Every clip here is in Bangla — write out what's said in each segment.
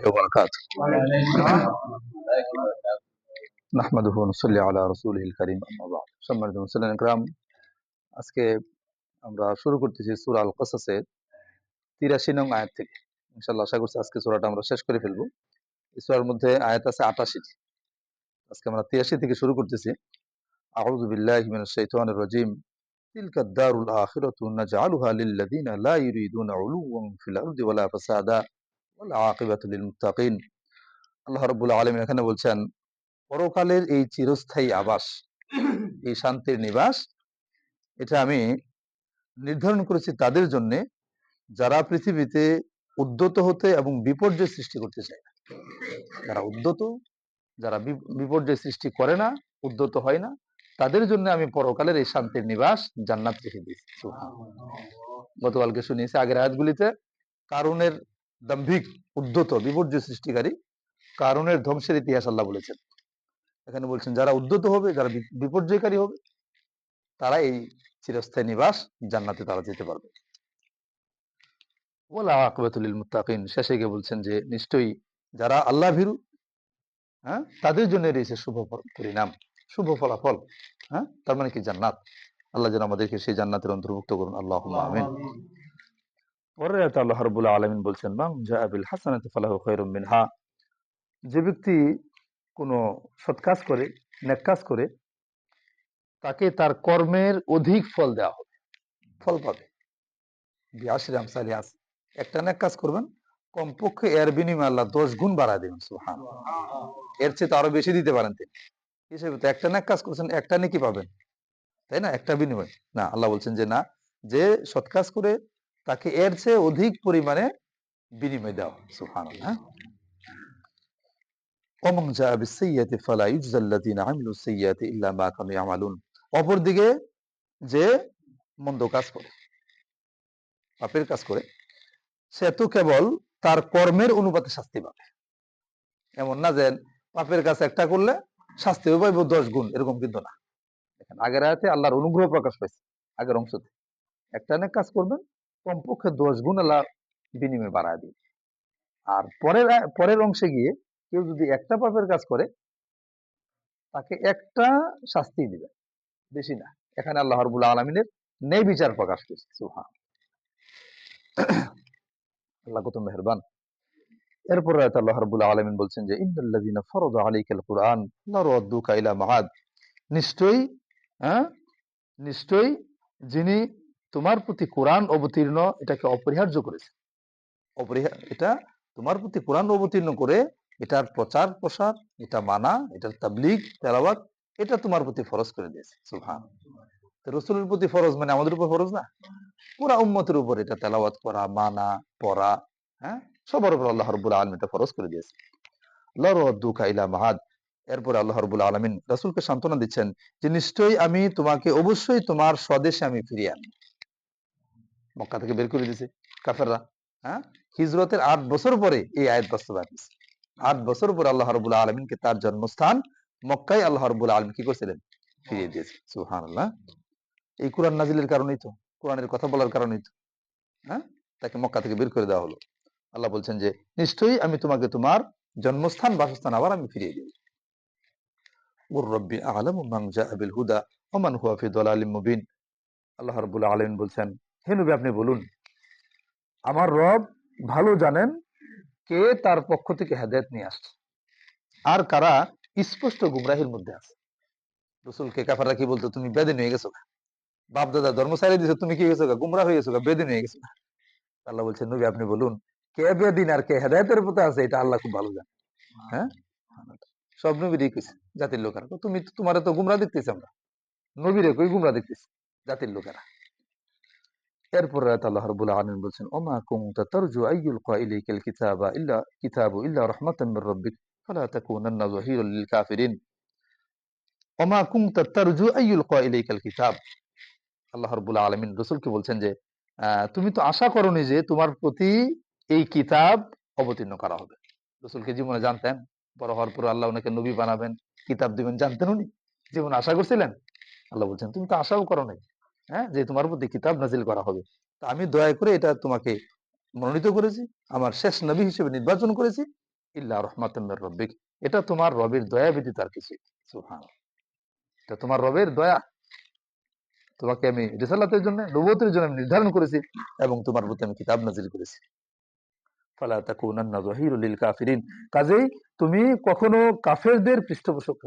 وبركاته نحمده ونصلي على رسوله الكريم أما بعد সম্মানিত মুসলিম ইকরাম আজকে আমরা শুরু করতেছি সূরা আল কসাসের 83 নং আয়াত থেকে ইনশাআল্লাহ আশা করছি আজকে সূরাটা আমরা শেষ করে ফেলবো এই সূরার মধ্যে আয়াত আছে 88 আজকে আমরা 83 থেকে শুরু করতেছি আউযু বিল্লাহি মিনাশ শাইতানির রাজিম تلك الدار الآخرة نجعلها للذين لا يريدون علوا في الأرض ولا فسادا আল্লাহ রবুল্লা আলম এখানে বলছেন, পরকালের এই চিরস্থায়ী আবাস, এই শান্তির নিবাস, এটা আমি নির্ধারণ করেছি তাদের জন্যে, যারা পৃথিবীতে উদ্যত হতে এবং বিপর্যয় সৃষ্টি করতে চায় না। যারা উদ্যত, যারা বিপর্যয় সৃষ্টি করে না, উদ্যত হয় না, তাদের জন্য আমি পরকালের এই শান্তির নিবাস জান্নাত রেখে দিয়েছি। গতকালকে শুনিয়েছি আগের আয়াতগুলিতে কারণের দাম্ভিক উদ্যত বিপর্যয় সৃষ্টিকারী কারণের ধ্বংসের ইতিহাস আল্লাহ বলেছেন। এখানে বলছেন, যারা উদ্যত হবে, যারা বিপর্যয়কারী হবে তারা এই চিরস্থায়ী নিবাস জান্নাতে তারা যেতে পারবে। ওলা আকবাতুল মুত্তাকিন। শেষে গিয়ে বলছেন যে, নিশ্চয়ই যারা আল্লাহ ভীরু হ্যাঁ তাদের জন্য রয়েছে শুভ পরিণাম, শুভ ফলাফল হ্যাঁ তার মানে কি জান্নাত? আল্লাহ যেন আমাদেরকে সেই জান্নাতের অন্তর্ভুক্ত করুন। আল্লাহ আমিন। আয়াতে আল্লাহ রাব্বুল আলামিন বলছেন, মান জাআ বিল হাসানাতি ফালাহু খায়রুম মিনহা। যে ব্যক্তি কোনো সৎ কাজ করে, নেক কাজ করে, তাকে তার কর্মের অধিক ফল দেওয়া হবে, ফল পাবে। বিয়াশির আমসালি আস, একটা নেক কাজ করবেন, কমপক্ষে এর বিনিময়ে আল্লাহ দশ গুণ বাড়ায় দেবেন সুবহান এর চেয়ে তো আরও বেশি দিতে পারেন তিনি। হিসেবে তো একটা নেক কাজ করছেন, একটা নাকি পাবেন, তাই না? একটা বিনিময়। না, আল্লাহ বলছেন যে না, যে সৎ কাজ করে তাকে এর চেয়ে অধিক পরিমাণে বিনিময় দাও সুফান অমং যা বিসাইয়াতে ফালা ইউজাল্লাদিন আমিলু সাইয়াতে ইল্লা মা কানু ইয়ামালুন। অপরদিকে যে মন্দ কাজ করে, পাপের কাজ করে, সে তো কেবল তার কর্মের অনুপাতে শাস্তি পাবে। এমন না যে পাপের কাজ একটা করলে শাস্তি পাইব দশ গুণ, এরকম কিন্তু না। আগের আয়াতে আল্লাহর অনুগ্রহ প্রকাশ পাইছে, আগের অংশতে। একটা অনেক কাজ করবেন কমপক্ষে দশ গুণ আল্লাহ বিনিময় বাড়ায় দিবে আর পরের পরের অংশে গিয়ে কেউ যদি একটা পাপের কাজ করে, তাকে একটা শাস্তি দিবে। বেশি না। এখানে আল্লাহ রবুল্লা আলমিনের নেই বিচার প্রকাশ করছে আল্লাহ কত মেহরবান। এরপর আল্লাহ রাব্বুল আলামিন বলছেন যে, ইন্নাল্লাযীনা ফারাদা আলাইকাল কুরআন লারাদ্দুকা ইলা মাআদ নিশ্চয়ই হ্যাঁ? নিশ্চয়ই যিনি তোমার প্রতি কোরআন অবতীর্ণ এটাকে অপরিহার্য করেছে। অপরিহার এটা তোমার প্রতি কোরআন অবতীর্ণ করে এটার প্রচার প্রসার, এটা মানা এটার তাবলিগ, তেলাওয়াত, এটা তোমার প্রতি ফরজ করে দিয়েছে, সুবহান। রসুলের প্রতি ফরজ মানে আমাদের উপর ফরজ না? পুরা উম্মতের উপর এটা তেলাওয়াত করা, মানা, পড়া হ্যাঁ? সবার উপর আল্লাহ রব্বুল আলম এটা ফরজ করে দিয়েছে। লরদুকা ইলা মাহাদ। এরপরে আল্লাহ রব্বুল আলমিন রাসূলকে সান্ত্বনা দিচ্ছেন যে, নিশ্চয়ই আমি তোমাকে অবশ্যই তোমার স্বদেশে আমি ফিরিয়ে আনি মক্কা থেকে বের করে দিয়েছে কাফেররা হ্যাঁ? হিজরতের আট বছর পরে এই আয়াত বাস্তবায়ন হয়েছে। আট বছর পরে আল্লাহ রব্বুল আলমিনকে তার জন্মস্থান মক্কায় আল্লাহ রব্বুল আলম কি করছিলেন? ফিরিয়ে দিয়েছে সুবহানাল্লাহ। এই কোরআন নাজিলের কারণেই তো, কোরআনের কথা বলার কারণেই তো হ্যাঁ? তাকে মক্কা থেকে বের করে দেওয়া হলো। আল্লাহ বলছেন যে, নিশ্চয়ই আমি তোমাকে তোমার জন্মস্থান, বাসস্থান আবার আমি ফিরিয়ে রব্বি আলম হুদা মান হুয়া দালালিম মুবিন। আল্লাহ রাব্বুল আলামিন বলছেন হে নবী, আপনি বলুন। আমার রব ভালো জানেন কে তার পক্ষ থেকে হেদায়েত নিয়ে আসছে। আর কারা স্পষ্ট গুমরাহির মধ্যে আছে। রসুলকে কাফাররা কি বলতো, তুমি বেদিন হয়ে গেছো বাপ দাদা ধর্ম ছাড়িয়ে দিছো, তুমি কি গেছো গা? গুমরাহ হয়ে গেছো বেদিন হয়ে গেছো আল্লাহ বলছেন নবী, আপনি বলুন, কে বেদিন আর কে হেদায়তের পথে আছে, এটা আল্লাহ খুব ভালো জানে। হ্যাঁ? সব নবীরই কইছে, জাতির লোকেরা। তুমি তোমার তো গুমরা দেখতেছি আমরা। নবীরে কই গুমরা দেখতেছি? জাতির লোকেরা। এরপর আল্লাহ আলামিন বলছেন, ওমা তারজু কিতাবা ইল্লা, কিতাবু ইল্লা রাহমাতাম মির ফালা তাকুনান্না যাহিরাল লিল কাফিরিন। ওমা তারজু কিতাব। আল্লাহ বলছেন যে তুমি তো আশা করনি যে তোমার প্রতি এই কিতাব অবতীর্ণ করা হবে। রসুলকে জীবনে জানতেন, বড় হওয়ার পর আল্লাহ ওনাকে নবী বানাবেন, কিতাব দিবেন, জানতেন উনি। জীবনে আশা করছিলেন? আল্লাহ বলছেন, তুমি তো আশাও করো নাই হ্যাঁ? যে তোমার প্রতি কিতাব নাজিল করা হবে। তা আমি দয়া করে এটা তোমাকে মনোনীত করেছি, আমার শেষ নবী হিসেবে নির্বাচন করেছি। ইল্লা রহমাতুম রব্বিক। এটা তোমার রবের দয়া ব্যতীত আর কিছু সুবহান এটা তোমার রবের দয়া। তোমাকে আমি রিসালাতের জন্য, নবুয়তের জন্য আমি নির্ধারণ করেছি এবং তোমার প্রতি আমি কিতাব নাজিল করেছি। ফালা তাকুনান্না যাহিরুল লিল কাফিরিন। কাজেই তুমি কখনো কাফেরদের পৃষ্ঠপোষক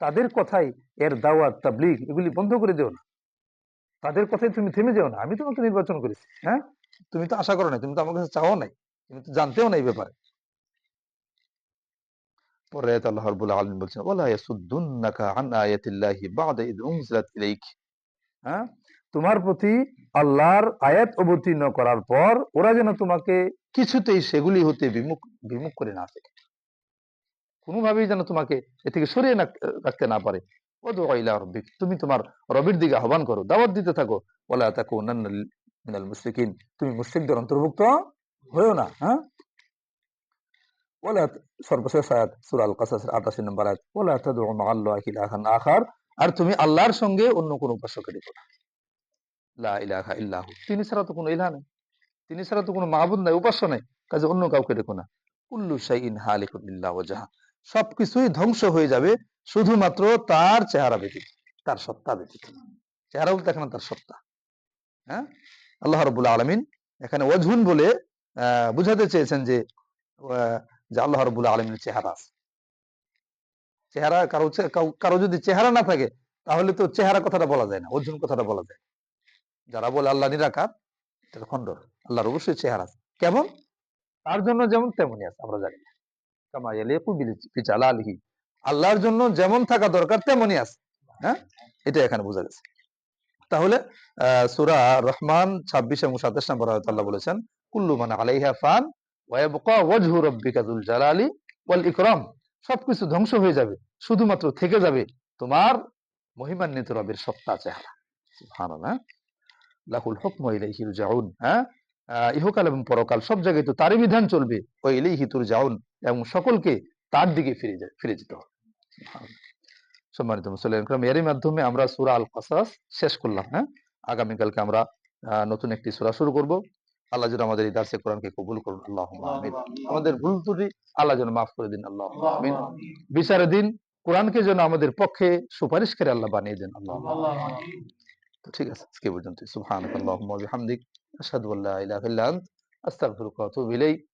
তাদের কথাই এর দাওয়াত, তাবলীগ, এগুলি বন্ধ করে দিও না। তাদের কথাই তুমি থেমে যেও না। আমি তোমাকে নির্বাচন করেছি হ্যাঁ? তুমি তো আশা করো না তুমি তো আমার কাছে চাও নাই, তুমি তো জানতেও না এই ব্যাপারে। পরে আল্লাহ রাব্বুল আলামিন বলছেন, ওয়ালা ইয়াসুদ্দুন্নাকা আন আয়াতিল্লাহি বা'দা ইদ উনজিলাত ইলাইক। হ্যাঁ? তোমার প্রতি আল্লাহর আয়াত অবতীর্ণ করার পর ওরা যেন তোমাকে কিছুতেই সেগুলি হতে বিমুখ বিমুখ করে না থাকে কোনোভাবেই যেন তোমাকে এ থেকে সরিয়ে রাখতে না পারে। তুমি তোমার রবির দিকে আহ্বান করো, দাওয়াত দিতে থাকো। ওয়ালা তাকুনান্না মিনাল মুশরিকিন, তুমি মুশরিকদের অন্তর্ভুক্ত হয়েও না হ্যাঁ? সর্বশেষ আয়াত, সূরা কাসাসের 88 নম্বর আয়াত, ওয়ালা তাদউ মা'আল্লাহি ইলাহান আখার, আর তুমি আল্লাহর সঙ্গে অন্য কোন উপাস্যকে ইল্লাহু, তিনি ছাড়া তো কোনো ইলাহ নেই। তিনি ছাড়া তো কোনো মাহবুদ নাই, উপাস্য নাই, কাজে অন্য কাউকে ডেকো না। কুল্লু ওয়াজহা। সবকিছুই ধ্বংস হয়ে যাবে শুধুমাত্র তার চেহারা ব্যতীত তার সত্তা ব্যতীত। চেহারা বলতে এখানে তার সত্তা। হ্যাঁ? আল্লাহ রাব্বুল আলামিন এখানে ওয়াজহুন বলে আহ, বুঝাতে চেয়েছেন যে আল্লাহ রাব্বুল আলামিনের চেহারা আছে। চেহারা কারও কারও যদি চেহারা না থাকে তাহলে তো চেহারা কথাটা বলা যায় না অর্জুন কথাটা বলা যায়। যারা বলে আল্লাহ নিরাকার খণ্ডর আল্লাহর অবশ্যই চেহারা কেমন? তার জন্য যেমন তেমনই আছে আমরা জানি আল্লাহর জন্য যেমন থাকা দরকার তেমনই আছে। হ্যাঁ? এটা এখানে বোঝা গেছে। তাহলে সূরা রহমান 26 এবং 27 নম্বর আল্লাহ বলেছেন, কুল্লু মান আলাইহা ফান ওয়া ওয়াজহু রাব্বিকা যুল জালালি ওয়াল ইকরাম। সবকিছু ধ্বংস হয়ে যাবে, শুধুমাত্র থেকে যাবে তোমার মহিমান্বিত রবের সত্তা চেহারা। সুবহানাল্লাহ লাহুল হুকমু ইলাইহি তুরজাউন হ্যাঁ? ইহকাল এবং পরকাল সব জায়গায় তো তারই বিধান চলবে। ও ইলাইহি তুরজাউন। এবং সকলকে তার দিকে ফিরে যায় ফিরে যেতে হবে। সম্মানিত মুসলিম এরই মাধ্যমে আমরা সূরা আল কাসাস শেষ করলাম হ্যাঁ? আগামীকালকে আমরা নতুন একটি সূরা শুরু করব। আল্লাহ যেন আমাদের এই দার্সে কোরআনকে কবুল করুন আল্লাহ আমিন। আমাদের ভুল ত্রুটি আল্লাহ যেন মাফ করে দিন আল্লাহ আমিন। বিচারের দিন কোরআনকে যেন আমাদের পক্ষে সুপারিশ করে আল্লাহ বানিয়ে দেন আল্লাহ তো ঠিক আছে আজকে পর্যন্ত সুবহানাকাল্লাহুম্মা ওয়া বিহামদিক আশহাদু আল্লা ইলাহা ইল্লা আস্তাগফিরুকা ওয়া আতুবু ইলাইক।